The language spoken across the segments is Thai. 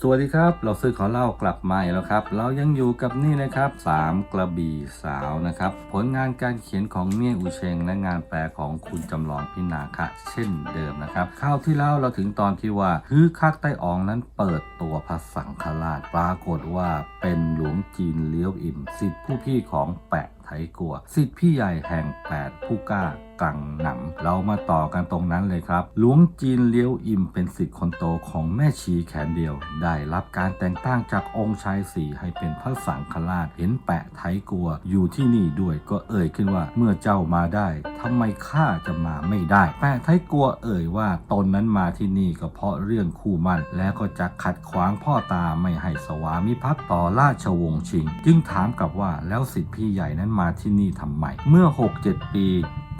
สวัสดีครับ เราซื้อขอเล่ากลับมาอีกแล้วครับ เรายังอยู่กับนี่นะครับสามกระบี่สาวนะครับ ผลงานการเขียนของเมี่ยอูเชงและงานแปลของคุณจำลองพินาคะเช่นเดิมนะครับคราวที่แล้วเราถึงตอนที่ว่าฮือคักไต้อองนั้นเปิดตัวพระสังฆราชปรากฏว่าเป็นหลวงจีนเลี้ยวอิ่มสิทธิผู้พี่ของแปะไทกัวสิทธิพี่ใหญ่แห่งแปดผู้กล้า กังหนำเรามาต่อกันตรงนั้นเลยครับหลวงจีนเลี้ยวอิมเป็นสิทธิ์คนโตของแม่ชีแขนเดียว ได้รับการแต่งตั้งจากองค์ชายสี่ให้เป็นพระสังฆราชเห็นแปะไทยกัว อยู่ที่นี่ด้วยก็เอ่ยขึ้นว่าเมื่อเจ้ามาได้ทำไมข้าจะมาไม่ได้ แปะไทยกัวเอ่ยว่าตนนั้นมาที่นี่ก็เพราะเรื่องคู่มั่น และก็จะขัดขวางพ่อตาไม่ให้สวามิภักดิ์ต่อราชวงศ์ชิง จึงถามกลับว่าแล้วสิทธิพี่ใหญ่นั้นมาที่นี่ทำไมเมื่อ 6-7 ปี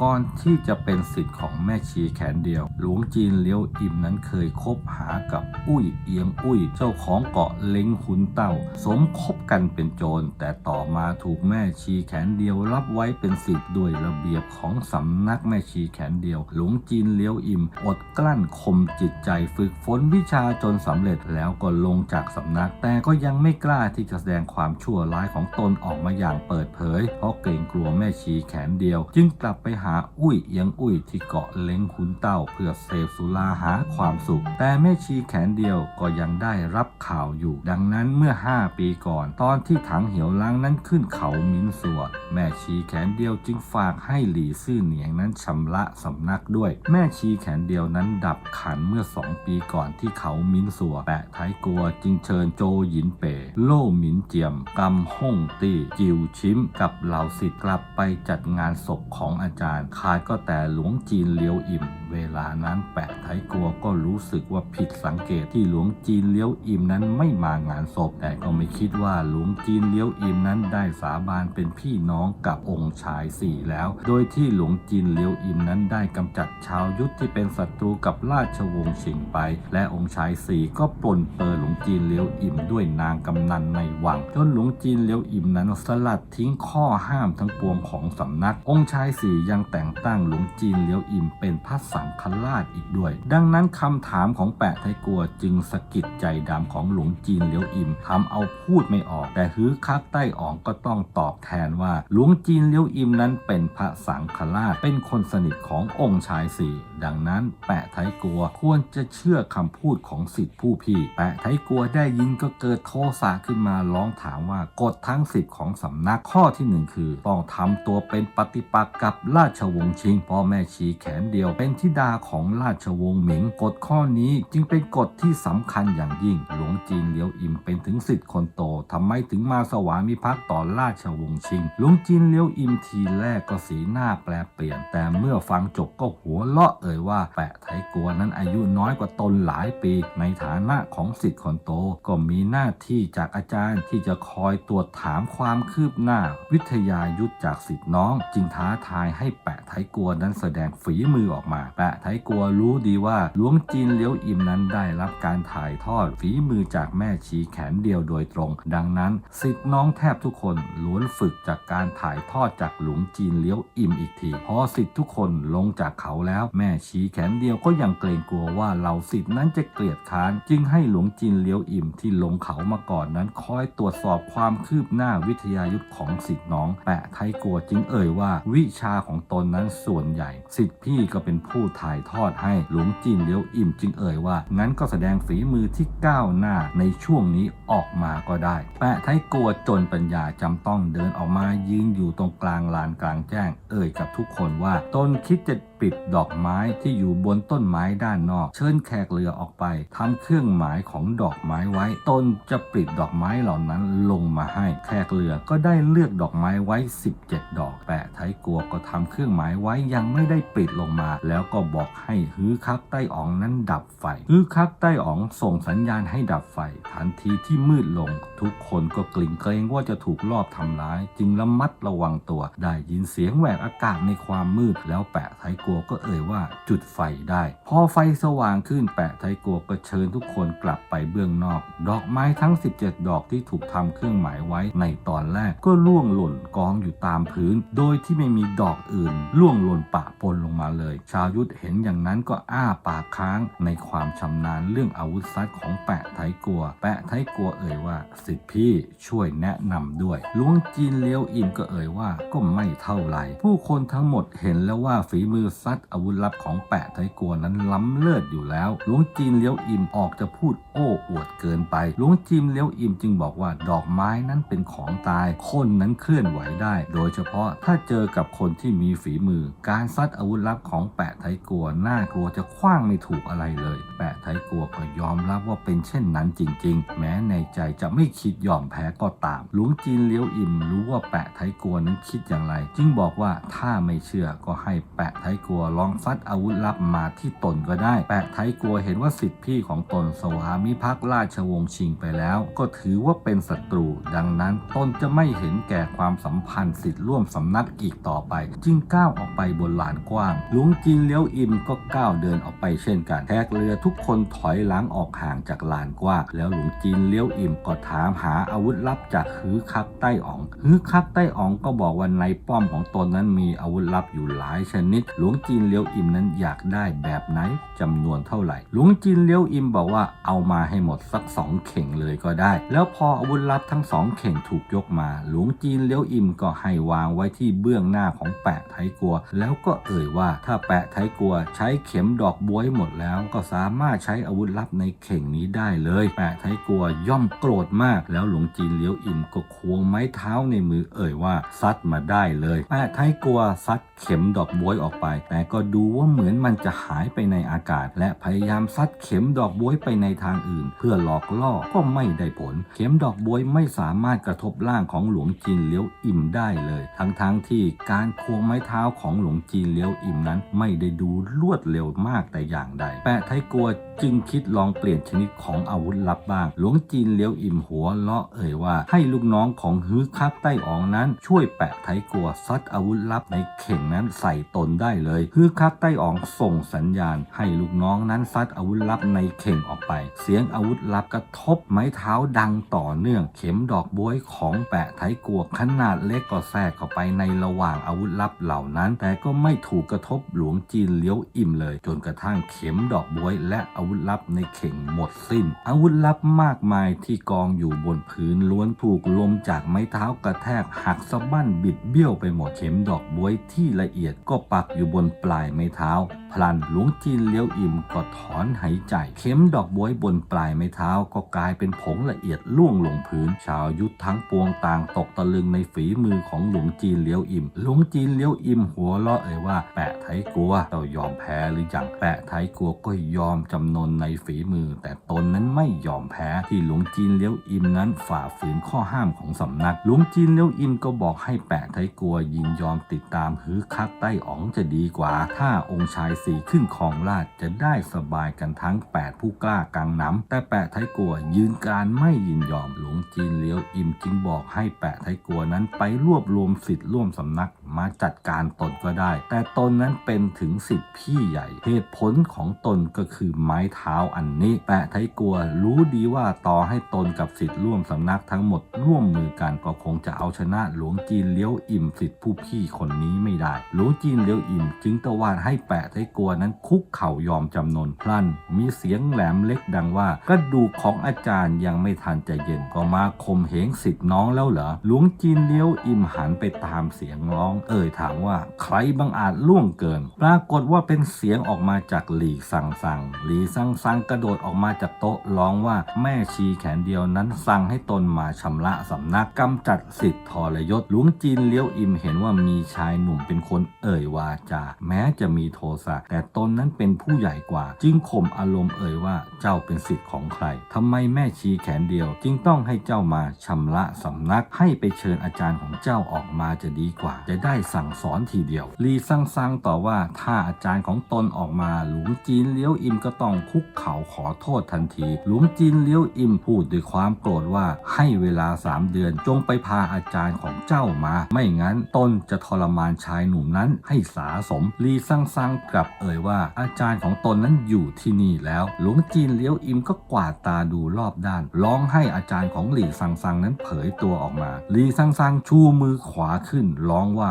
ก่อนที่จะเป็นสิทธิ์ของแม่ชีแขนเดียว หลวงจีนเลี้ยวอิ่มนั้นเคยคบหากับอุ้ยเอียงอุ้ย เจ้าของเกาะเล้งหุนเต้า สมคบกันเป็นโจร แต่ต่อมาถูกแม่ชีแขนเดียวรับไว้เป็นสิทธิ์ด้วยระเบียบของสำนักแม่ชีแขนเดียว หลวงจีนเลี้ยวอิ่ม อดกลั้นข่มจิตใจฝึกฝนวิชาจนสำเร็จแล้วก็ลงจากสำนัก แต่ก็ยังไม่กล้าที่จะแสดงความชั่วร้ายของตนออกมาอย่างเปิดเผย เพราะเกรงกลัวแม่ชีแขนเดียว จึงกลับไปหาอุ้ยเอียงอุ้ยที่เกาะเล้งคุนเต้าเพื่อเสพสุราหาความสุข แต่แม่ชีแขนเดียวก็ยังได้รับข่าวอยู่ ดังนั้นเมื่อ 5 ปีก่อน ตอนที่ถังเหี่ยวล้างนั้นขึ้นเขามินสัว แม่ชีแขนเดียวจึงฝากให้หลี่ซื่อเหนียงนั้นชำระสำนักด้วย แม่ชีแขนเดียวนั้นดับขันเมื่อ2ปีก่อนที่เขามินสัวแปะท้ายกลัวจึงเชิญโจหยินเป๋โล่หมินเจียมกำฮ่งตี้จิวชิมกับเหล่าสิทธิ์กลับไปจัดงานศพของอาจารย์ขาดก็แต่หลวงจีนเลี้ยวอิ่ม เวลานั้นแปะไทยกัวก็รู้สึกว่าผิดสังเกตที่หลวงจีนเลี้ยวอิ่มนั้นไม่มางานศพ แต่ก็ไม่คิดว่าหลวงจีนเลี้ยวอิ่มนั้นได้สาบานเป็นพี่น้องกับองค์ชายสี่แล้ว โดยที่หลวงจีนเลี้ยวอิ่มนั้นได้กำจัดชาวยุทธที่เป็นศัตรูกับราชวงศ์ชิงไป และองค์ชายสี่ก็ปลนเปอหลวงจีนเลี้ยวอิ่มด้วยนางกำนันในวัง จนหลวงจีนเลี้ยวอิ่มนั้นสลัดทิ้งข้อห้ามทั้งปวงของสำนัก องค์ชายสี่ยังแต่งตั้งหลวงจีนเลี้ยวอิ่มเป็นพระสังฆราชอีกด้วย ดังนั้นคำถามของแปะไทยกัวจึงสะกิดใจดำของหลวงจีนเลี้ยวอิ่มทำเอาพูดไม่ออก แต่ฮื้อคักใต้อ๋องก็ต้องตอบแทนว่าหลวงจีนเลี้ยวอิ่มนั้นเป็นพระสังฆราชเป็นคนสนิทขององค์ชายสี่ดังนั้นแปะไทยกัวควรจะเชื่อคำพูดของสิทธิผู้พี่ แปะไทยกัวได้ยินก็เกิดโทสะขึ้นมาร้องถามว่ากฎทั้งสิบของสำนักข้อที่หนึ่งคือต้องทำตัวเป็นปฏิปักษ์กับราชชวงศ์ชิง พ่อแม่ชีแขนเดียว เป็นธิดาของราชวงศ์หมิง กฎข้อนี้จึงเป็นกฎที่สำคัญอย่างยิ่ง หลวงจีนเลี้ยวอิมเป็นถึงสิทธิ์คนโตทำไมถึงมาสวามิภักดิ์ต่อราชวงศ์ชิง หลวงจีนเลี้ยวอิมทีแรกก็สีหน้าแปลเปลี่ยน แต่เมื่อฟังจบก็หัวเราะเอ่ยว่าแปะไทกัวนั้นอายุน้อยกว่าตนหลายปี ในฐานะของสิทธิ์คนโตก็มีหน้าที่จากอาจารย์ที่จะคอยตรวจถามความคืบหน้า วิทยายุทธจากสิทธิ์น้อง จึงท้าทายให้แปะไทยกัวนั้นแสดงฝีมือออกมา แปะไทยกัวรู้ดีว่าหลวงจีนเลี้ยวอิมนั้นได้รับการถ่ายทอดฝีมือจากแม่ชีแขนเดียวโดยตรง ดังนั้นสิทธิ์น้องแทบทุกคนล้วนฝึกจากการถ่ายทอดจากหลวงจีนเลี้ยวอิมอีกทีพอสิทธิ์ทุกคนลงจากเขาแล้ว แม่ชีแขนเดียวก็ยังเกรงกลัวว่าเหล่าสิทธิ์นั้นจะเกลียดค้านจึงให้หลวงจีนเลี้ยวอิมที่ลงเขามาก่อนนั้นคอยตรวจสอบความคืบหน้าวิทยายุทธของสิทธิ์น้อง แปะไทยกัวจึงเอ่ยว่าวิชาของตนนั้นส่วนใหญ่สิทธิ์พี่ก็เป็นผู้ถ่ายทอดให้หลวงจีนเลี้ยวอิ่มจึงเอ่ยว่า งั้นก็แสดงฝีมือที่ก้าวหน้าในช่วงนี้ออกมาก็ได้ แปะไทยกลัวจนปัญญาจำต้องเดินออกมายืนอยู่ตรงกลางลานกลางแจ้ง เอ่ยกับทุกคนว่าตนคิดจะปิดดอกไม้ที่อยู่บนต้นไม้ด้านนอก เชิญแขกเรือออกไปทำเครื่องหมายของดอกไม้ไว้ ตนจะปิดดอกไม้เหล่านั้นลงมาให้ แขกเรือก็ได้เลือกดอกไม้ไว้ 17 ดอก แปะไทยกัวก็ทำเครื่องหมายไว้ยังไม่ได้ปิดลงมา แล้วก็บอกให้ฮือคักใต้อ๋องนั้นดับไฟฮือคักใต้อ๋องส่งสัญญาณให้ดับไฟ ทันทีที่มืดลง ทุกคนก็กลิ่นเกรงว่าจะถูกลอบทำร้าย จึงระมัดระวังตัว ได้ยินเสียงแหวกอากาศในความมืดแล้วแปะไทยกัวก็เอ่ยว่าจุดไฟได้ พอไฟสว่างขึ้นแปะไทกัวก็เชิญทุกคนกลับไปเบื้องนอก ดอกไม้ทั้ง 17 ดอกที่ถูกทำเครื่องหมายไว้ในตอนแรกก็ล่วงหล่นกองอยู่ตามพื้น โดยที่ไม่มีดอกอื่นล่วงหล่นปะปนลงมาเลย ชาวยุทธเห็นอย่างนั้นก็อ้าปากค้างในความชำนาญเรื่องอาวุธซัดของแปะไทกัวแปะไทกัวเอ่ยว่าสิทธิพี่ช่วยแนะนำด้วยหลวงจีนเลี้ยวอินก็เอ่ยว่าก็ไม่เท่าไหร่ผู้คนทั้งหมดเห็นแล้วว่าฝีมือซัดอาวุธลับของแปะไทกัวนั้นล้ำเลิศอยู่แล้วหลวงจีนเลี้ยวอิมออกจะพูดโอ้อวดเกินไปหลวงจีนเลี้ยวอิมจึงบอกว่าดอกไม้นั้นเป็นของตาย คนนั้นเคลื่อนไหวได้ โดยเฉพาะถ้าเจอกับคนที่มีฝีมือ การซัดอาวุธลับของแปะไทกัวน่ากลัวจะคว้างไม่ถูกอะไรเลย แปะไทกัวก็ยอมรับว่าเป็นเช่นนั้นจริง ๆ แม้ในใจจะไม่คิดยอมแพ้ก็ตามหลวงจีนเลี้ยวอิมรู้ว่าแปะไทกัวนั้นคิดอย่างไร จึงบอกว่าถ้าไม่เชื่อก็ให้แปะไทกัวลองซัดอาวุธลับมาที่ตนก็ได้ แปะไทกัวเห็นว่าสิทธิพี่ของตนสวามิภักดิ์ราชวงศ์ชิงไปแล้ว ก็ถือว่าเป็นศัตรู ดังนั้นตนจะไม่เห็นแก่ความสัมพันธ์สิทธิ์ร่วมสำนักอีกต่อไป จึงก้าวออกไปบนลานกว้างหลวงจีนเลี้ยวอิมก็ก้าวเดินออกไปเช่นกันแขกเรือทุกคนถอยหลังออกห่างจากลานกว้างแล้วหลวงจีนเลี้ยวอิมก็ถามหาอาวุธลับจากฮือคักใต้อ๋องฮือคักใต้อ๋องก็บอกว่าในป้อมของตนนั้นมีอาวุธลับอยู่หลายชนิดหลวงจีนเลี้ยวอิมนั้นอยากได้แบบไหนจำนวนเท่าไหร่ หลวงจีนเลี้ยวอิมบอกว่าเอามาให้หมดสักสองเข่งเลยก็ได้ แล้วพออาวุธลับทั้งสองเข่งถูกยกมา หลวงจีนเลี้ยวอิมก็ให้วางไว้ที่เบื้องหน้าของแปะไทกัว แล้วก็เอ่ยว่าถ้าแปะไทกัวใช้เข็มดอกบวยหมดแล้ว ก็สามารถใช้อาวุธลับในเข่งนี้ได้เลย แปะไทกัวย่อมโกรธมาก แล้วหลวงจีนเลี้ยวอิมก็ควงไม้เท้าในมือเอ่ยว่าซัดมาได้เลยแปะไทกัวซัดเข็มดอกบวยออกไปแต่ก็ดูว่าเหมือนมันจะหายไปในอากาศ และพยายามซัดเข็มดอกบวยไปในทางอื่น เพื่อหลอกล่อก็ไม่ได้ผล เข็มดอกบวยไม่สามารถกระทบร่างของหลวงจีนเลี้ยวอิ่มได้เลย ทั้งๆทที่การควงไม้เท้าของหลวงจีนเลี้ยวอิ่มนั้น ไม่ได้ดูรวดเร็วมากแต่อย่างใด แปะไทยกลัวจึงคิดลองเปลี่ยนชนิดของอาวุธลับบ้าง หลวงจีนเลี้ยวอิ่มหัวเลาะเอ่ยว่า ให้ลูกน้องของฮื้อคักใต้อองนั้น ช่วยแปะไทยกลัวซัดอาวุธลับในเข่งนั้นใส่ตนได้เลยฮื้อคักใต้อองส่งสัญญาณ ให้ลูกน้องนั้นซัดอาวุธลับในเข่งออกไป เสียงอาวุธลับกระทบไม้เท้าดังต่อเนื่อง เข็มดอกบวยของแปะไทกัวขนาดเล็กก็แทรกเข้าไปในระหว่างอาวุธลับเหล่านั้น แต่ก็ไม่ถูกกระทบหลวงจีนเลี้ยวอิ่มเลย จนกระทั่งเข็มดอกบวย และอาวุธลับในเข่งหมดสิ้น อาวุธลับมากมายที่กองอยู่บนพื้นล้วนถูกลมจากไม้เท้ากระแทกหักสะบั้นบิดเบี้ยวไปหมดเข็มดอกบวยที่ละเอียดก็ปักอยู่บนปลายไม้เท้า พลันหลวงจีนเลี้ยวอิ่มก็ถอนหายใจ เข็มดอกบวยบนปลายไม้เท้าก็กลายเป็นผงละเอียดล่วงลงพื้น ชาวยุทธทั้งปวงต่างตกตะลึงในฝีมือของหลวงจีนเลี้ยวอิ่ม หลวงจีนเลี้ยวอิ่มหัวเราะเอ่ยว่า แปะไทยกลัวเรายอมแพ้หรือยังแปะไทยกลัวก็ยอมจำนนในฝีมือ แต่ตนนั้นไม่ยอมแพ้ที่หลวงจีนเลี้ยวอิ่มนั้นฝ่าฝืนข้อห้ามของสำนัก หลวงจีนเลี้ยวอิ่มก็บอกให้แปะไทยกลัวยินยอมติดตามฮือคักใต้อ๋องจะดีกว่าถ้าองค์ชายสี่ขึ้นของราชจะได้สบายกันทั้ง 8 ผู้กล้ากลางน้ำแต่แปะไทยกัวยืนการไม่ยินยอมหลวงจีนเลี้ยวอิมจึงบอกให้แปะไทยกัวนั้นไปรวบรวมสิทธิ์ร่วมสำนัก มาจัดการตนก็ได้ แต่ตนนั้นเป็นถึงสิทธิพี่ใหญ่ เหตุผลของตนก็คือไม้เท้าอันนี้ แปะไทยกลัวรู้ดีว่าต่อให้ตนกับสิทธิ์ร่วมสำนักทั้งหมดร่วมมือกันก็คงจะเอาชนะหลวงจีนเลี้ยวอิ่มสิทธิผู้พี่คนนี้ไม่ได้ หลวงจีนเลี้ยวอิ่มจึงตะวาดให้แปะไทยกลัวนั้นคุกเข่ายอมจำนนพลัน มีเสียงแหลมเล็กดังว่ากระดูกของอาจารย์ยังไม่ทันจะเย็นก็มาข่มเหงสิทธิ์น้องแล้วเหรอหลวงจีนเลี้ยวอิ่มหันไปตามเสียงร้องเอ่ยถามว่าใครบังอาจล่วงเกิน ปรากฏว่าเป็นเสียงออกมาจากหลีสั่งสั่งหลีสั่งสั่งกระโดดออกมาจากโต๊ะร้องว่าแม่ชีแขนเดียวนั้นสั่งให้ตนมาชำระสำนักกำจัดสิทธิ์ทรยศหลวงจีนเลี้ยวอิมเห็นว่ามีชายหนุ่มเป็นคนเอ่ยวาจา แม้จะมีโทสะแต่ตนนั้นเป็นผู้ใหญ่กว่า จึงข่มอารมณ์เอ่ยว่าเจ้าเป็นสิทธิ์ของใครทำไมแม่ชีแขนเดียว จึงต้องให้เจ้ามาชำระสำนักให้ไปเชิญอาจารย์ของเจ้าออกมาจะดีกว่าจะได้สั่งสอนทีเดียว ลีซังซังต่อว่าถ้าอาจารย์ของตนออกมา หลวงจีนเลี้ยวอิมก็ต้องคุกเข่าขอโทษทันที หลวงจีนเลี้ยวอิมพูดด้วยความโกรธว่าให้เวลาสามเดือนจงไปพาอาจารย์ของเจ้ามา ไม่งั้นตนจะทรมานชายหนุ่มนั้นให้สาสม ลีซังซังกลับเอ่ยว่าอาจารย์ของตนนั้นอยู่ที่นี่แล้ว หลวงจีนเลี้ยวอิมก็กวาดตาดูรอบด้าน ร้องให้อาจารย์ของหลีซังซังนั้นเผยตัวออกมาลีซังซังชูมือขวาขึ้น ร้องว่า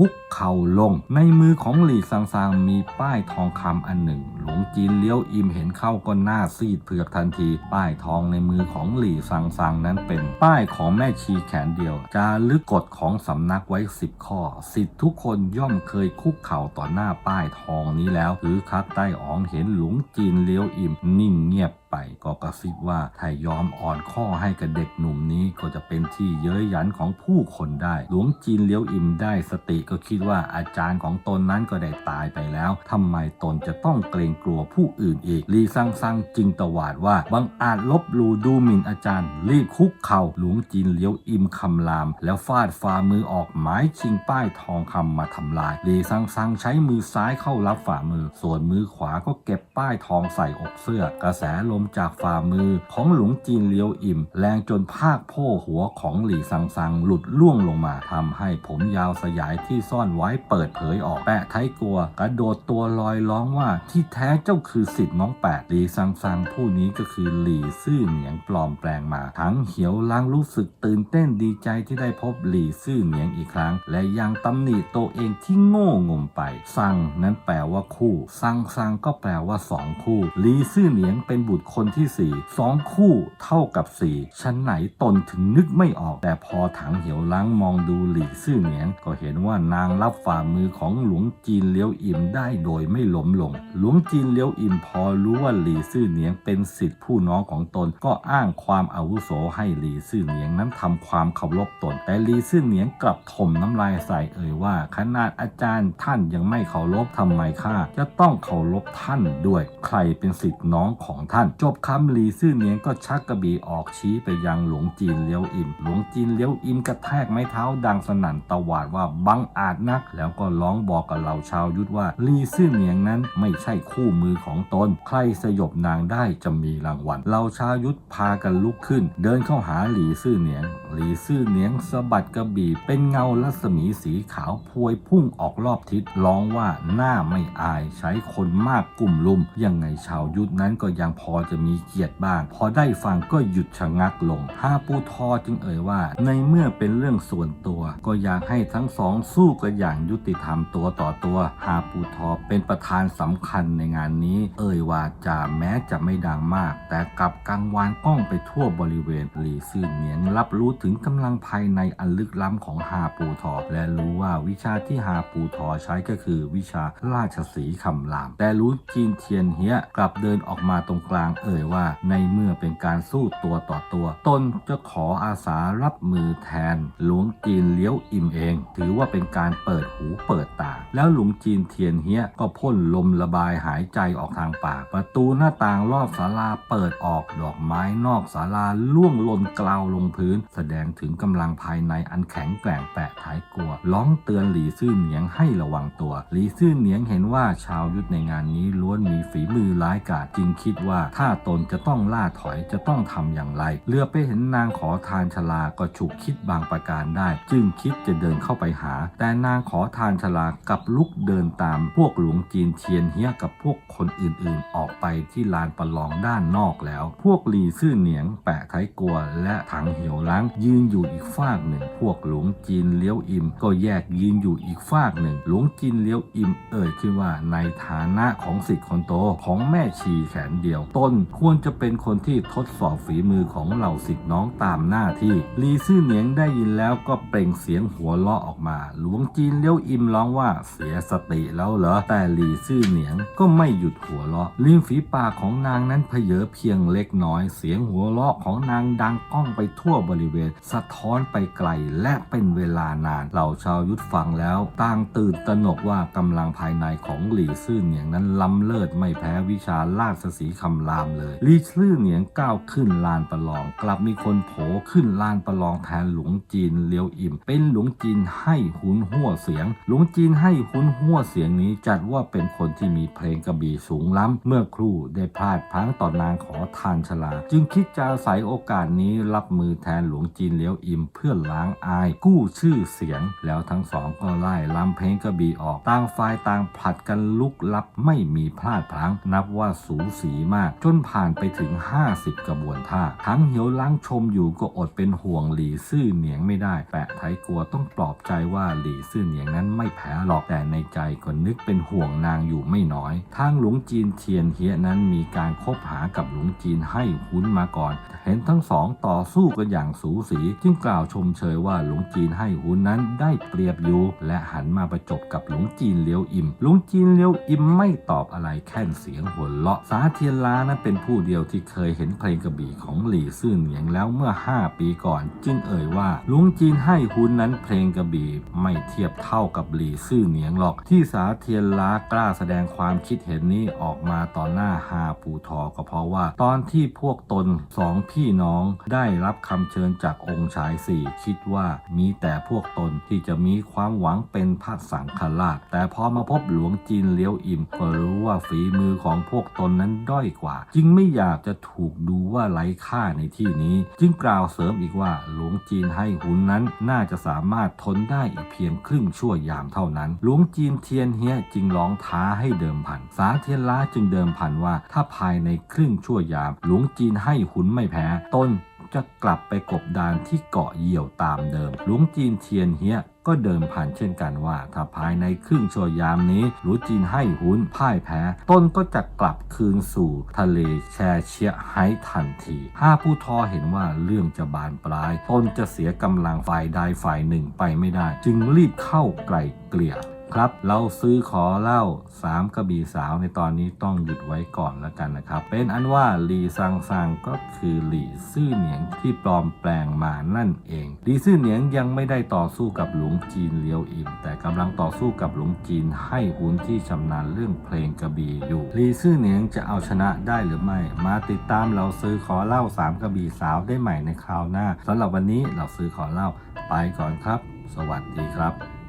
คุกเข่าลง ในมือของหลีซังซังมีป้ายทองคำอันหนึ่ง หลวงจีนเลี้ยวอิมเห็นเข้าก็หน้าซีดเผือกทันที ป้ายทองในมือของหลีซังซังนั้นเป็น ป้ายของแม่ชีแขนเดียวจารึกกฎของสำนักไว้สิบข้อ สิทธิ์ทุกคนย่อมเคยคุกเข่าต่อหน้าป้ายทองนี้แล้วหรือคักใต้อ๋องเห็นหลวงจีนเลี้ยวอิมนิ่งเงียบไปก็กระซิบว่าถ้ายอมอ่อนข้อให้กับเด็กหนุ่มนี้ก็จะเป็นที่เย้ยหยันของผู้คนได้ หลวงจีนเลี้ยวอิมได้สติก็คิดว่าอาจารย์ของตนนั้นก็ได้ตายไปแล้วทำไมตนจะต้องเกรงกลัวผู้อื่นอีกลีซังซังจึงตวาดว่าบังอาจลบหลู่ดูหมิ่นอาจารย์ รีบคุกเข่าหลวงจีนเลี้ยวอิมคำราม แล้วฟาดฝ่ามือออกหมายชิงป้ายทองคำมาทำลายลีซังซังใช้มือซ้ายเข้ารับฝ่ามือ ส่วนมือขวาก็เก็บป้ายทองใส่อกเสื้อ กระแสลมจากฝ่ามือของหลวงจีนเลี้ยวอิ่ม แรงจนภาคโพ่หัวของหลีซังซังหลุดล่วงลงมาทำให้ผมยาวสยายที่ซ่อนไว้เปิดเผยออกแปะไทยกลัวกระโดดตัวลอยร้องว่าที่แท้เจ้าคือสิทธิ์น้องแปดหลีซังซังผู้นี้ก็คือหลี่ซื่อเหนียงปลอมแปลงมา ทั้งเหียวล้างรู้สึกตื่นเต้นดีใจที่ได้พบหลี่ซื่อเหนียงอีกครั้ง และยังตำหนิตัวเองที่โง่งมไปซังนั้นแปลว่าคู่ซังซังก็แปลว่าสองคู่หลี่ซื่อเหนียงเป็นบุตรคนที่สี่สองคู่เท่ากับสี่ชั้นไหนตนถึงนึกไม่ออก แต่พอถังเหียวล้างมองดูหลี่ซื่อเหนียงก็เห็นว่านางรับฝ่ามือของหลวงจีนเลี้ยวอิมได้โดยไม่หล้มลง หลวงจีนเลี้ยวอิมพอรู้ว่าหลีซื่อเหนียงเป็นสิทธิผู้น้องของตน ก็อ้างความอาวุโสให้หลีซื่อเหนียงนั้นทำความเคารพตน แต่หลีซื่อเหนียงกลับถมน้ำลายใส่เอ่ยว่า ขนาดอาจารย์ท่านยังไม่เคารพทำไมข้าจะต้องเคารพท่านด้วย ใครเป็นสิทธิน้องของท่าน จบคำหลีซื่อเหนียงก็ชักกระบี่ออกชี้ไปยังหลวงจีนเลี้ยวอิมหลวงจีนเลี้ยวอิมกระแทกไม้เท้าดังสนั่นตวาดว่าบังอาจนัก แล้วก็ร้องบอกกับเหล่าชาวยุทธว่าลีซื่อเหนียงนั้นไม่ใช่คู่มือของตน ใครสยบนางได้จะมีรางวัลเหล่าชาวยุทธพากันลุกขึ้น เดินเข้าหาหลีซื่อเหนียง หลีซื่อเหนียงสะบัดกระบี่เป็นเงารัศมีสีขาวพวยพุ่งออกรอบทิศร้องว่าหน้าไม่อายใช้คนมากกลุ่มลุม ยังไงชาวยุทธนั้นก็ยังพอจะมีเกียรติบ้าง พอได้ฟังก็หยุดชะงักลงฮาปูทอจึงเอ่ยว่า ในเมื่อเป็นเรื่องส่วนตัว ก็อยากให้ทั้งสองสู้กันอย่างยุติธรรมตัวต่อตัวฮาปูทอเป็นประธานสำคัญในงานนี้ เอ่ยว่าจะแม้จะไม่ดังมาก แต่กลับกังวานก้องไปทั่วบริเวณหลีซื่อเหนียงรับรู้ถึงกำลังภายในอันลึกล้ำของฮาปูทอและรู้ว่าวิชาที่ฮาปูทอใช้ก็คือวิชาราชสีคำราม แต่รู้จีนเทียนเฮียกลับเดินออกมาตรงกลางเอ่ยว่า ในเมื่อเป็นการสู้ตัวต่อตัว ตนจะขออาสารับมือแทนหลวงจีนเลี้ยวอิมเอง ถือว่าเป็นการเปิดหูเปิดตา แล้วหลวงจีนเทียนเฮียก็พ่นลมระบายหายใจออกทางปาก ประตูหน้าต่างรอบศาลาเปิดออกดอกไม้นอกศาลาล่วงล่นกลาวลงพื้น แสดงถึงกำลังภายในอันแข็งแกร่งแปะท้ายกลัว ร้องเตือนหลีซื่อเหนียงให้ระวังตัว หลีซื่อเหนียงเห็นว่าชาวยุทธในงานนี้ล้วนมีฝีมือร้ายกาจจึงคิดว่าถ้าตนจะต้องล่าถอยจะต้องทำอย่างไรเรือไปเห็นนางขอทานชลาก็ฉุกคิดบางประการได้ จึงคิดจะเดินเข้าไปหาแต่นางขอทานชลากับลุกเดินตามพวกหลวงจีนเทียนเฮียกับพวกคนอื่นๆ ออกไปที่ลานประลองด้านนอกแล้ว พวกหลีซื่อเหนียง แปะไทกัว และถังเหี่ยวล้างยืนอยู่อีกฝากหนึ่ง พวกหลวงจีนเลี้ยวอิมก็แยกยืนอยู่อีกฝากหนึ่ง หลวงจีนเลี้ยวอิมเอ่ยขึ้นว่าในฐานะของสิทธิ์คนโตของแม่ชีแขนเดียวตนควรจะเป็นคนที่ทดสอบฝีมือของเหล่าสิทธิ์น้องตามหน้าที่ลีซื่อเหนียงได้ยินแล้วก็เปล่งเสียงหัวเราะออกมาลวงจีนเลี้ยวอิมร้องว่าเสียสติแล้วเหรอ แต่หลี่ซื่อเหนียงก็ไม่หยุดหัวเราะริมฝีปากของนางนั้นเพเยอเพียงเล็กน้อย เสียงหัวเราะของนางดังก้องไปทั่วบริเวณ สะท้อนไปไกลและเป็นเวลานาน เหล่าชาวยุทธฟังแล้วต่างตื่นตระหนกว่ากำลังภายในของหลี่ซื่อเหนียงนั้นล้ำเลิศไม่แพ้วิชาราชสีคำรามเลยหลีซื่อเหนียงก้าวขึ้นลานประลอง กลับมีคนโผล่ขึ้นลานประลองแทนหลวงจีนเลี้ยวอิ่ม เป็นหลวงจีนให้หุนนหัวเสียง หลวงจีนให้หุนหัวเสียงนี้จัดว่าเป็นคนที่มีเพลงกระบี่สูงล้ำ เมื่อครู่ได้พลาดพังต่อนางขอทานชลา จึงคิดจะอาศัยโอกาสนี้รับมือแทนหลวงจีนเลี้ยวอิมเพื่อล้างอาย กู้ชื่อเสียง แล้วทั้งสองก็ไล่ลำเพลงกระบี่ออกต่างฝ่ายต่างผลัดกันลุกลับไม่มีพลาดพลั้ง นับว่าสูสีมาก จนผ่านไปถึง 50 กระบวนท่า ทั้งเหียวล้างชมอยู่ก็อดเป็นห่วงหลีซื่อเหนียงไม่ได้ แปะไทยกลัวต้องปลอบใจว่าหลีซื่อเหนียงนั้นไม่แพ้หรอกแต่ในใจก็นึกเป็นห่วงนางอยู่ไม่น้อย ทางหลวงจีนเทียนเฮียนั้นมีการคบหากับหลวงจีนให้หุ้นมาก่อน เห็นทั้งสองต่อสู้กันอย่างสูสีจึงกล่าวชมเชยว่าหลวงจีนให้หุ้นนั้นได้เปรียบอยู่และหันมาประจบกับหลวงจีนเลี้ยวอิมหลวงจีนเลี้ยวอิมไม่ตอบอะไรแค่เสียงหัวเราะสาเทียนล้านั้นเป็นผู้เดียวที่เคยเห็นเพลงกระบี่ของหลี่ซื่อเหนียงแล้วเมื่อ 5 ปีก่อน จึงเอ่ยว่าหลวงจีนให้หุ้นนั้นเพลงกระบี่ไม่เทียบเท่ากับหลี่ซื่อเหนียงหรอก ที่สาเทียนล้ากล้าแสดงความคิดเห็นนี้ออกมาต่อหน้าฮาปูทอก็เพราะว่า ตอนที่พวกตนสองพี่น้องได้รับคำเชิญจากองค์ชายสี่คิดว่ามีแต่พวกตนที่จะมีความหวังเป็นพระสังฆราช แต่พอมาพบหลวงจีนเลี้ยวอิมก็รู้ว่าฝีมือของพวกตนนั้นด้อยกว่า จึงไม่อยากจะถูกดูว่าไร้ค่าในที่นี้ จึงกล่าวเสริมอีกว่าหลวงจีนให้หุนนั้นน่าจะสามารถทนได้อีกเพียงครึ่งชั่วยามเท่านั้น หลวงจีนเทียนเฮียจึงร้องท้าให้เดิมพัน สาเทียนล้าจึงเดิมพันว่าถ้าภายในครึ่งชั่วยาม หลวงจีนให้หุนไม่แพ้ต้นจะกลับไปกบดานที่เกาะเหยี่ยวตามเดิม หลวงจีนเทียนเฮีย ก็เดิมพันเช่นกันว่า ถ้าภายในครึ่งชั่วยามนี้หลู่จีนให้หุนพ่ายแพ้ ต้นก็จะกลับคืนสู่ทะเลแชเชียไฮทันทีห้าผู้ทอเห็นว่าเรื่องจะบานปลาย ต้นจะเสียกำลังฝ่ายใดฝ่ายหนึ่งไปไม่ได้ จึงรีบเข้าไกลเกลี่ย ครับ เราซื้อขอเล่า3 กระบี่สาวในตอนนี้ต้องหยุดไว้ก่อนแล้วกันนะครับ เป็นอันว่าหลีซังซังก็คือหลีซื่อเหนียงที่ปลอมแปลงมานั่นเองหลีซื่อเหนียงยังไม่ได้ต่อสู้กับหลวงจีนเลียวอิมแต่กำลังต่อสู้กับหลวงจีนให้หุนที่ชำนาญเรื่องเพลงกระบี่อยู่หลีซื่อเหนียงจะเอาชนะได้หรือไม่ มาติดตามเราซื้อขอเล่า3 กระบี่สาวได้ใหม่ในคราวหน้าสำหรับวันนี้เราซื้อขอเล่าไปก่อนครับ สวัสดีครับ